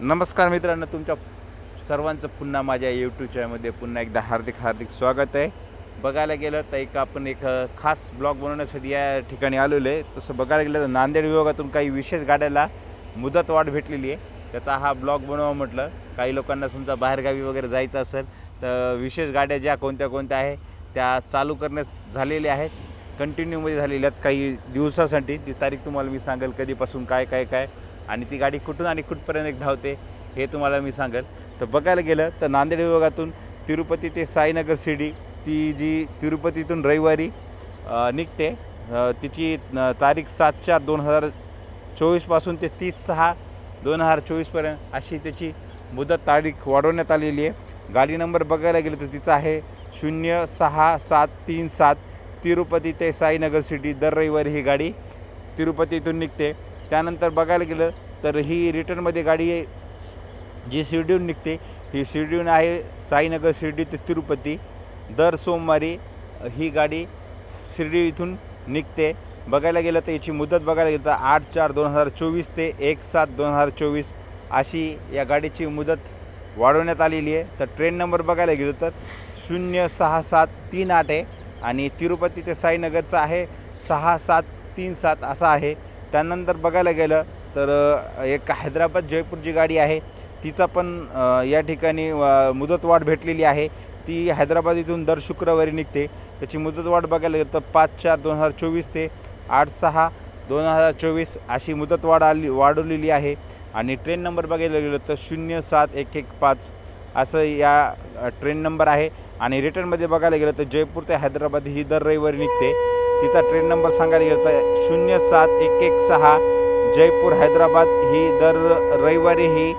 नमस्कार मित्रांनो तुमच्या सर्वांचं पुन्हा माझ्या यूट्यूब चॅनलमध्ये पुन्हा एकदा हार्दिक हार्दिक स्वागत आहे. बघायला गेलं तर एक आपण एक खास ब्लॉग बनवण्यासाठी या ठिकाणी आलेलो आहे. तसं बघायला गेलं तर नांदेड विभागातून काही विशेष गाड्याला मुदत वाढ भेटलेली आहे. त्याचा हा ब्लॉग बनवा म्हटलं. काही लोकांना समजा बाहेरगावी वगैरे जायचं असेल तर विशेष गाड्या ज्या कोणत्या कोणत्या आहे त्या चालू करण्यास झालेल्या आहेत. कंटिन्यूमध्ये झालेल्या आहेत काही दिवसासाठी. ती तारीख तुम्हाला मी सांगेल कधीपासून काय काय काय. आणि ती गाडी कुठून आणि कुठपर्यंत एक धावते हे तुम्हाला मी सांगेल. तर बघायला गेलं तर नांदेड विभागातून तिरुपती ते साईनगर शिर्डी ती जी तिरुपतीतून रविवारी निघते तिची तारीख सात चार दोन हजार चोवीसपासून ते तीस सहा दोन हजार चोवीसपर्यंत अशी त्याची मुदत तारीख वाढवण्यात आलेली आहे. गाडी नंबर बघायला गेलं तर तिचा आहे शून्य सहा सात तीन सात. तिरुपती ते साईनगर सिटी दर रविवारी ही गाडी तिरुपतीतून निघते. त्यानंतर बघायला गेलं तर ही रिटर्नमध्ये गाडी जी शिर्डीहून निघते ही शिर्डीहून आहे साईनगर शिर्डी ते तिरुपती. दर सोमवारी ही गाडी शिर्डी इथून निघते. बघायला गेलं तर याची मुदत बघायला गेलं तर आठ चार दोन हजार चोवीस ते एक सात दोन हजार चोवीस अशी या गाडीची मुदत वाढवण्यात आलेली आहे. तर ट्रेन नंबर बघायला गेलं तर शून्य सहा सात तीन आठ आहे. आणि तिरुपती ते साईनगरचं आहे. सहा सात तीन सात असा आहे. त्यानंतर बघायला गेलं तर एक हैदराबाद जयपूरची गाडी आहे. तिचा पण या ठिकाणी मुदतवाढ भेटलेली आहे. ती हैदराबाद इथून दर शुक्रवारी निघते. त्याची मुदतवाढ बघायला गेलं तर पाच चार दोन हजार चोवीस ते आठ सहा दोन हजार चोवीस अशी मुदतवाढ आली वाढवलेली आहे. आणि ट्रेन नंबर बघायला गेलं तर शून्य सात एक एक पाच असं या ट्रेन नंबर आहे. आणि रिटर्नमध्ये बघायला गेलं तर जयपूर ते हैदराबाद ही दर रविवारी निघते. तिचा ट्रेन नंबर सांगायला गेलं तर शून्य सात एक एक सहा जयपूर हैदराबाद ही दर रविवारी ही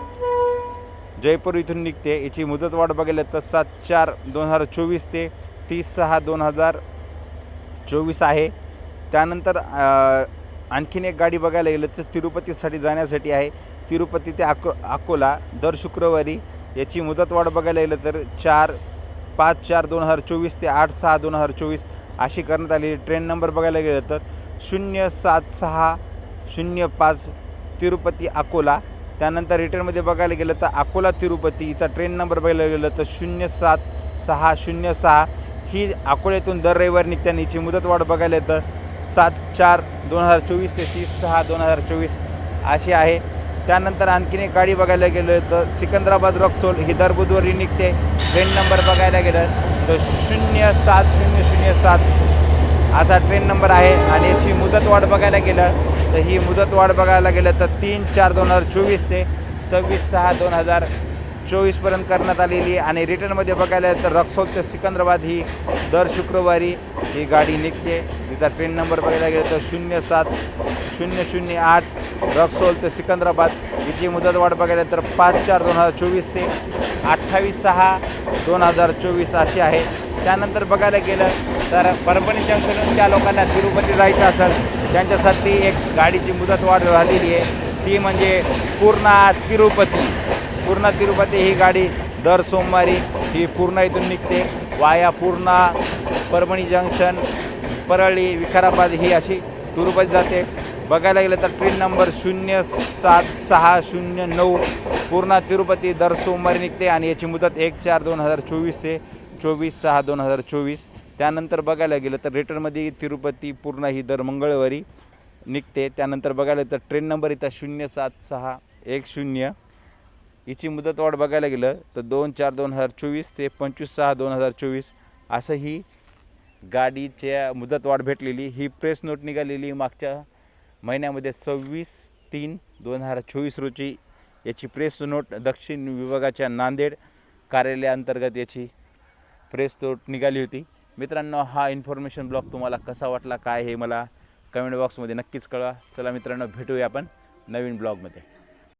जयपूर इथून निघते. याची मुदतवाढ बघायला तर सात चार दोन हजार चोवीस ते तीस सहा दोन हजार चोवीस आहे. त्यानंतर आणखीन एक गाडी बघायला गेलं तर तिरुपतीसाठी जाण्यासाठी आहे. तिरुपती ते अको अकोला दर शुक्रवारी याची मुदतवाढ बघायला गेलं तर चार पाच चार दोन हजार चोवीस ते आठ सहा दोन हजार चोवीस अशी करण्यात आली ट्रेन नंबर बघायला गेलं तर शून्य सात सहा शून्य पाच तिरुपती अकोला. त्यानंतर रिटर्नमध्ये बघायला गेलं तर अकोला तिरुपतीचा ट्रेन नंबर बघायला गेलं तर शून्य सात सहा शून्य सहा. ही अकोल्यातून दर रविवारी निघताना हिची मुदतवाढ बघायला येतं सात चार दोन हजार चोवीस ते तीस सहा दोन हजार चोवीस अशी आहे. त्यानंतर आणखीन एक गाडी बघायला गेलं तर सिकंदराबाद रॉक्सोल ही दर बुधवारी निघते. ट्रेन नंबर बघायला गेलं तर शून्य सात शून्य शून्य सात असा ट्रेन नंबर आहे. आणि याची मुदतवाढ बघायला गेलं तर ही मुदतवाढ बघायला गेलं तर तीन चार दोन हजार चोवीस ते सव्वीस सहा दोन हजार चोवीसपर्यंत करण्यात आलेली आणि रिटर्नमध्ये बघायला गेलं तर रक्सौल ते सिकंदराबाद ही दर शुक्रवारी ही गाडी निघते. तिचा ट्रेन नंबर बघायला गेलं तर शून्य सात शून्य शून्य आठ रक्सोल ते सिकंदराबाद. याची मुदतवाढ बघायला तर पाच चार दोन हजार चोवीस ते अठ्ठावीस सहा दोन हजार चोवीस अशी आहे. त्यानंतर बघायला गेलं तर परभणी जंक्शनहून त्या लोकांना तिरुपती जायचं असेल त्यांच्यासाठी एक गाडीची मुदतवाढ झालेली आहे. ती म्हणजे पूर्णा तिरुपती. पूर्णा तिरुपती ही गाडी दर सोमवारी ही पूर्णा इथून निघते. वाया पूर्णा परभणी जंक्शन परळी विकाराबाद ही अशी तिरुपती जाते. बघायला गेलं तर ट्रेन नंबर शून्य सात सहा शून्य नऊ पूर्णा तिरुपती दर सोमवारी निघते आणि याची मुदत एक चार दोन हजार चोवीस ते चोवीस सहा दोन हजार चोवीस. त्यानंतर बघायला गेलं तर रिटर्नमध्ये तिरुपती पूर्ण ही दर मंगळवारी निघते. त्यानंतर बघायला तर ट्रेन नंबर इथं शून्य सात सहा एक शून्य. हिची मुदतवाढ बघायला गेलं तर दोन चार दोन हजार चोवीस ते पंचवीस सहा दोन हजार चोवीस. असं ही गाडीच्या मुदतवाढ भेटलेली. ही प्रेस नोट निघालेली मागच्या महिन्यामध्ये सव्वीस तीन दोन हजार चोवीस रोजी याची प्रेस नोट दक्षिण विभागाच्या नांदेड कार्यालयाअंतर्गत याची प्रेस नोट निघाली होती. मित्रांनो हा इन्फॉर्मेशन ब्लॉग तुम्हाला कसा वाटला काय हे मला कमेंट बॉक्समध्ये नक्कीच कळवा. चला मित्रांनो भेटूया आपण नवीन ब्लॉगमध्ये